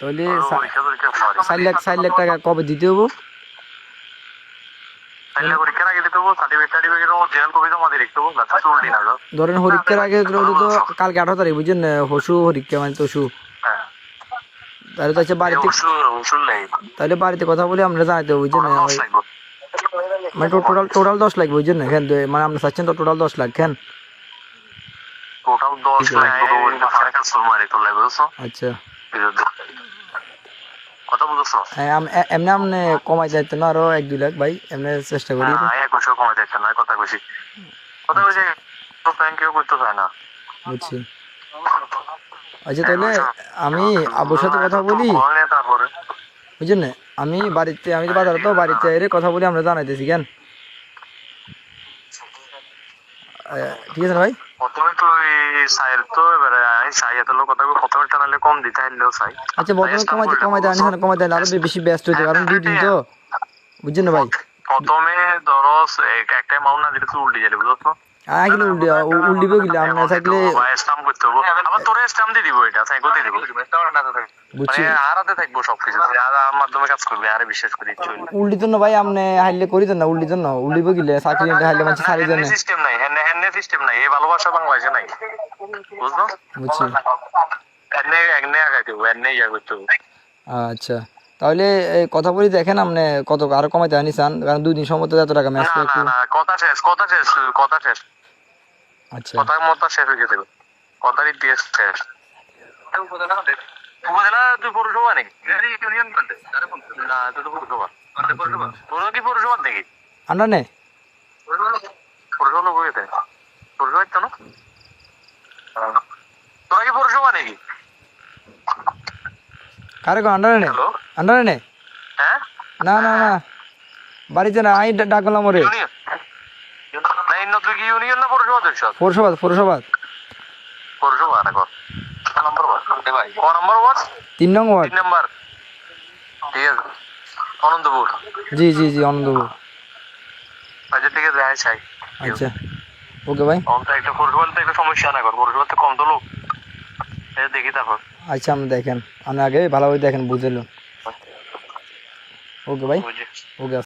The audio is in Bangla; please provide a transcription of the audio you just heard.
তাহলে। চার লাখ চার লাখ টাকা কবে দিতে হব? ধরেন হরিক্ষার আগে তো কালকে আঠারো তারিখ বুঝছেন? হসু হরিক্ষা মানে তসু হ্যাঁ। তাহলে তো আচ্ছা বাড়িতে তাহলে বাড়িতে কথা বলে আমরা জানাতে হবে বুঝছেন? মানে টোটাল টোটাল দশ লাখ বুঝছেন? না কেন মানে আপনি চাচ্ছেন তো টোটাল দশ লাখ টোটাল দশ বুঝছ? আচ্ছা। কথা বুঝছ হ্যাঁ, এমনি আপনি কমাই যাইতে না আরও এক দুই লাখ ভাই এমনি চেষ্টা করি। এক বছর কমাই না কথা কইছি। কথা কইছি তো থ্যাংক ইউ করতে চায় না। বুঝছি। আচ্ছা তাহলে আমি আবুর সাথে কথা বলি। বলে তারপরে। বুঝছেন? না আমি বাড়িতে আমি বাজারে তো বাড়িতে এরে কথা বলি আমরা জানাইতেছি কেন? ঠিক আছে ভাই? প্রথমে তো এই সাইয়ের তো এবারে সাই এত লোক কথা প্রথমে টানালে কম দিতে হইল সাই আচ্ছা বর্তমানে কমাই কমাই দেন কমাই দেন আরও বেশি ব্যস্ত হইতে কারণ দুই দিন তো। বুঝছেন না ভাই? প্রথমে ধরো এক- একটা অ্যামাউন্ট না দিলে উল্টে যাবে বুঝছ আগলে উল্টি উল্টিবে গেলে আপনার থাকলে স্টাম্প করতে হবে আবার তোরে স্টাম্প দিয়ে দিব এটা সাইকো দিয়ে দিব বুঝছি মানে থাকব সবকিছু আর মাধ্যমে কাজ করবে আরে বিশ্বাস করি চল উল্টি তো ভাই আপনি হাইলে করি না উল্টি তো না উল্টিবে গেলে চাকরি নিতে হাইলে মানুষ সারি দেন সিস্টেম নাই হেনে হেনে সিস্টেম নাই এই ভালোবাসা বাংলাদেশে নাই বুঝলো বুঝছি এনে এনে আগাই দেবো এনে ইয়া করতে আচ্ছা তাহলে এই কথা বলি দেখেন আপনি কত আরও কমাইতে আনি চান কারণ দুই দিন সময় তো এত টাকা ম্যাচ কথা শেষ কথা শেষ কথা শেষ। আচ্ছা। কথা মতো শেষ হয়ে গেছে। কথার ইতিহাস শেষ। উপজেলা তুই পৌরসভা নাকি? না তুই তো পৌরসভা। তোর কি পৌরসভা নাকি? আন্ডা নে। পৌরসভা লোক হয়েছে পৌরসভা তো না তোরা কি পৌরসভা নাকি কো আন্ডারে নে আন্ডারে নে হ্যাঁ? না না না। বাড়িতে না আমি ডাকলাম ওরে। পৌরসভা পৌরসভা তিন নং ওয়ার্ড। নম্বর ঠিক আছে। অনন্তপুর। জি জি জি আনন্দপুর আচ্ছা ঠিক আছে আচ্ছা। ওকে ভাই। একটা পৌরসভাতে একটা সমস্যা না কর। পৌরসভাতে কম তো লোক। দেখি তারপর। আচ্ছা আপনি দেখেন। আপনি আগে ভালোভাবে দেখেন বুঝলেন ওকে ভাই। ওকে।